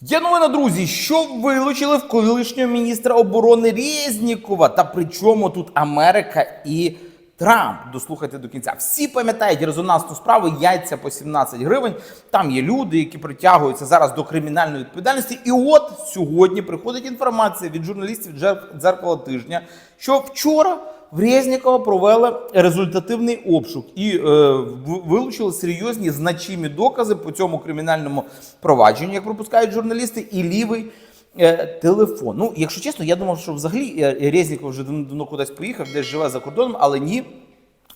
Є новина, друзі, що вилучили в колишнього міністра оборони Резнікова. Та при чому тут Америка і Трамп? Дослухайте до кінця. Всі пам'ятають резонансну справу яйця по 17 гривень. Там є люди, які притягуються зараз до кримінальної відповідальності. І от сьогодні приходить інформація від журналістів «Джер- дзеркала тижня, що вчора. В Резнікова провели результативний обшук і е, вилучили серйозні значимі докази по цьому кримінальному провадженню, як пропускають журналісти, і лівий е, телефон. Ну, якщо чесно, я думав, що взагалі е, Резніков вже давно кудись поїхав, десь живе за кордоном, але ні.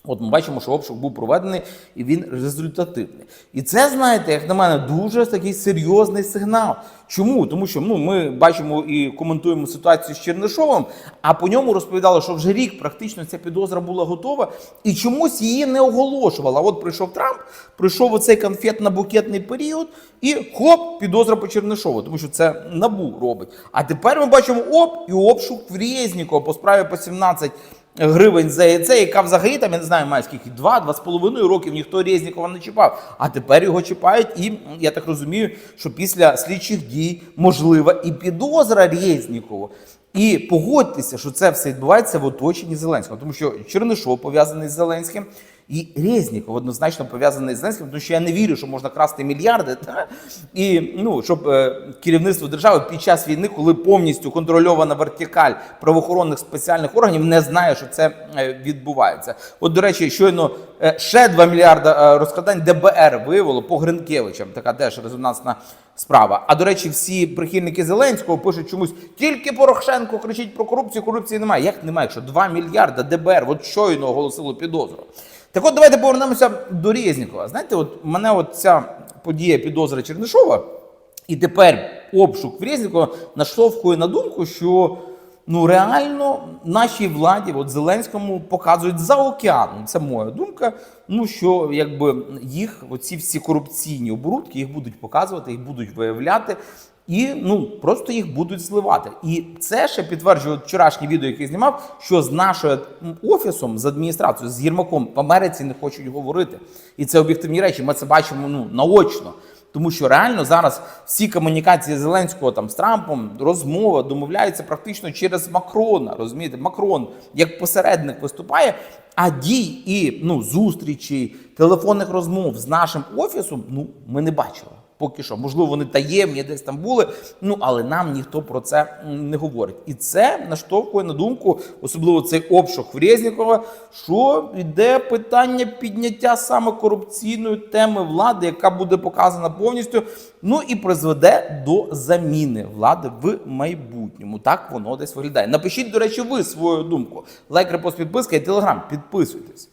От ми бачимо, що обшук був проведений і він результативний. І це, знаєте, як на мене, дуже такий серйозний сигнал. Чому? Тому що ну, ми бачимо і коментуємо ситуацію з Чернишовим, а по ньому розповідали, що вже рік практично ця підозра була готова, і чомусь її не оголошувала. От прийшов Трамп, прийшов оцей конфетно-букетний період, і хоп, підозра по Чернишову, тому що це набу робить. А тепер ми бачимо оп, і обшук в Резнікова по справі по 17 гривень за яйце, яка взагалі там, я не знаю, має скільки, два-два з половиною років ніхто Резнікова не чіпав. А тепер його чіпають, і я так розумію, що після слідчих дій можлива і підозра Резнікова. І погодьтеся, що це все відбувається в оточенні Зеленського, тому що Чернишов пов'язаний з Зеленським. І Резніков однозначно пов'язаний з Зеленським, тому що я не вірю, що можна красти мільярди. Та? І ну, щоб е, керівництво держави під час війни, коли повністю контрольована вертикаль правоохоронних спеціальних органів, не знає, що це е, відбувається. От, до речі, щойно е, ще 2 мільярда е, розкрадань ДБР виявило по Гринкевичам. Така теж резонансна справа. А до речі, всі прихильники Зеленського пишуть чомусь тільки Порошенко кричить про корупцію. Корупції немає. Як немає? Якщо 2 мільярда ДБР, от щойно оголосило підозру. Так от давайте повернемося до Резнікова. Знаєте, от мене от ця подія підозри Чернишова, і тепер обшук в Резнікова наштовхує на думку, що ну реально нашій владі, от Зеленському, показують за океаном. Це моя думка. Ну що якби їх, оці всі корупційні оборудки, їх будуть показувати, їх будуть виявляти. І ну просто їх будуть зливати. І це ще підтверджує вчорашнє відео, яке знімав, що з нашим офісом, з адміністрацією, з Єрмаком в Америці не хочуть говорити. І це об'єктивні речі. Ми це бачимо ну наочно. Тому що реально зараз всі комунікації Зеленського там з Трампом, розмова домовляються практично через Макрона. Розумієте, Макрон як посередник виступає, а дій і ну зустрічей, телефонних розмов з нашим офісом, ну ми не бачили. Поки що, можливо, вони таємні десь там були, ну але нам ніхто про це не говорить. І це наштовхує на думку, особливо цей обшук в Резнікова, що йде питання підняття саме корупційної теми влади, яка буде показана повністю. Ну і призведе до заміни влади в майбутньому. Так воно десь виглядає. Напишіть, до речі, ви свою думку. Лайк, репост, підписка і телеграм. Підписуйтесь.